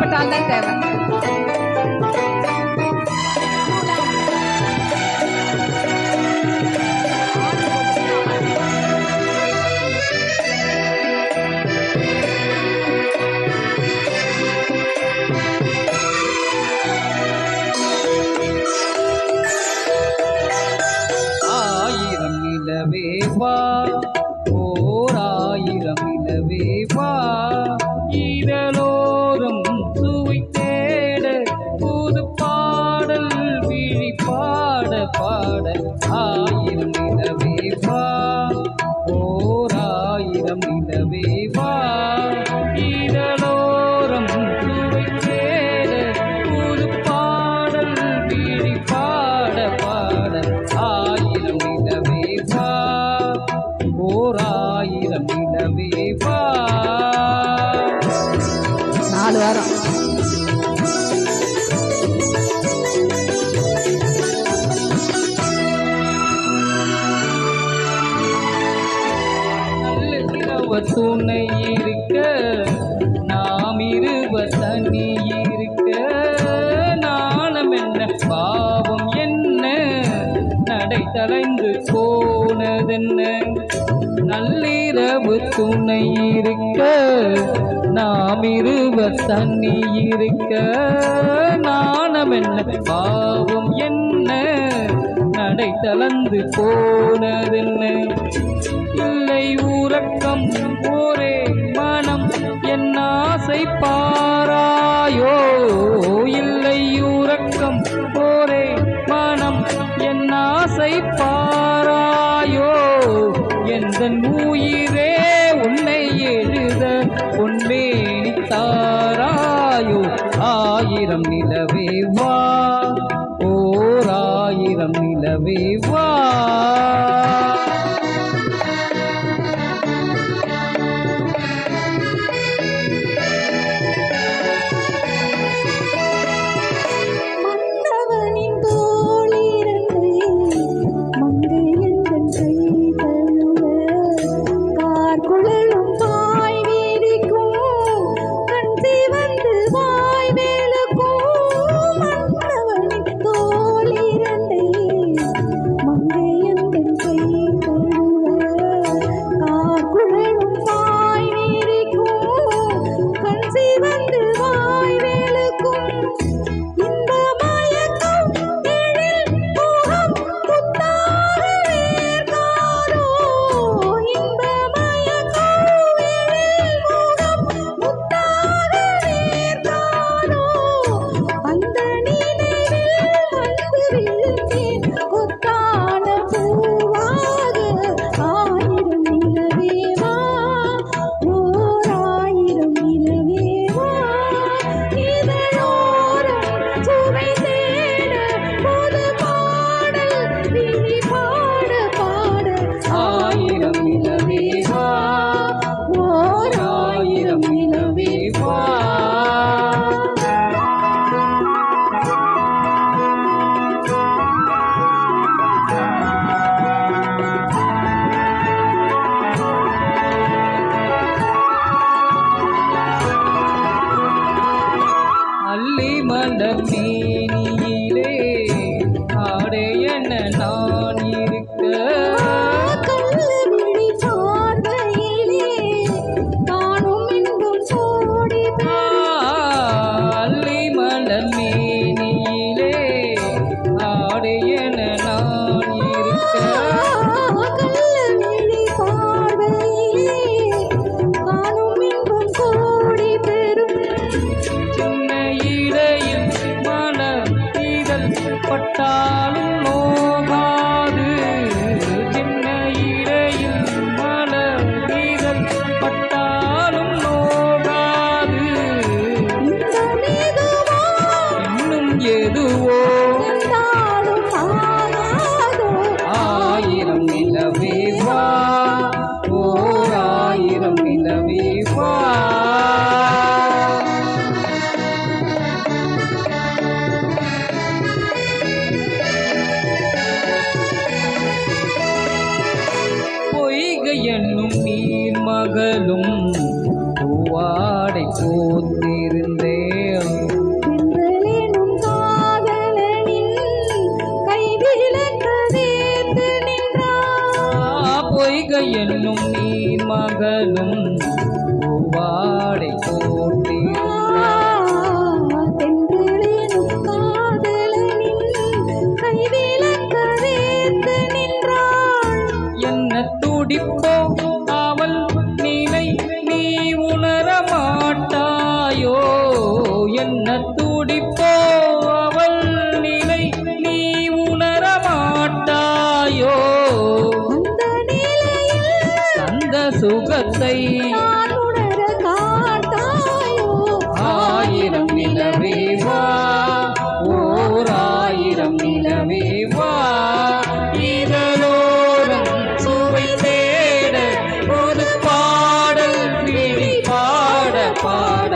पटाल that. பாட ஆயிரம் நிலவே வா. ஓர் ஆயிரம் நிலவே வா. இதழோரம் சுவை தேட புது பாடல் விழி பாட பாட ஆயிரம் நிலவே வா. ஓர் ஆயிரம் நிலவே வா. நாலு வாரம். துணை இருக்க நாம் இருவ தனி இருக்க. நாணம் என்ன பாவம் என்ன நடை தலைந்து போனதென்ன? நள்ளிரவு துணை இருக்க நாம் இருவ தனி இருக்க. நாணம் என்ன பாவம் என்ன நடை தளர்ந்து போனதென்ன? இல்லை ஊரக்கம் ஒரே மனம் என் ஆசை பாராயோ? இல்லை ஊரக்கம் ஒரே மனம் என் ஆசை பாராயோ? எந்த உயிர் ஆயிரம் நிலவே நான் இருக்க கள்ளவிழி பார்வையிலே காணும் இன்பம் சோடி அள்ளி மலர் மேனியிலே ஆடை என நான் இருக்க. கள்ளவிழி பார்வையிலே காணும் சின்ன இடையில் இதழ் பட்டாலும் என்னும் நீர் மகளும் வேர்த்து நின்றாள். என்ன துடிப்போ சுகத்தை நான் உணர காட்டாயோ? ஆயிரம் நிலவே வா ஓர் ஆயிரம் நிலவே வா இதழோரம் சுவை தேட ஒரு பாடல் விழி பாட பாட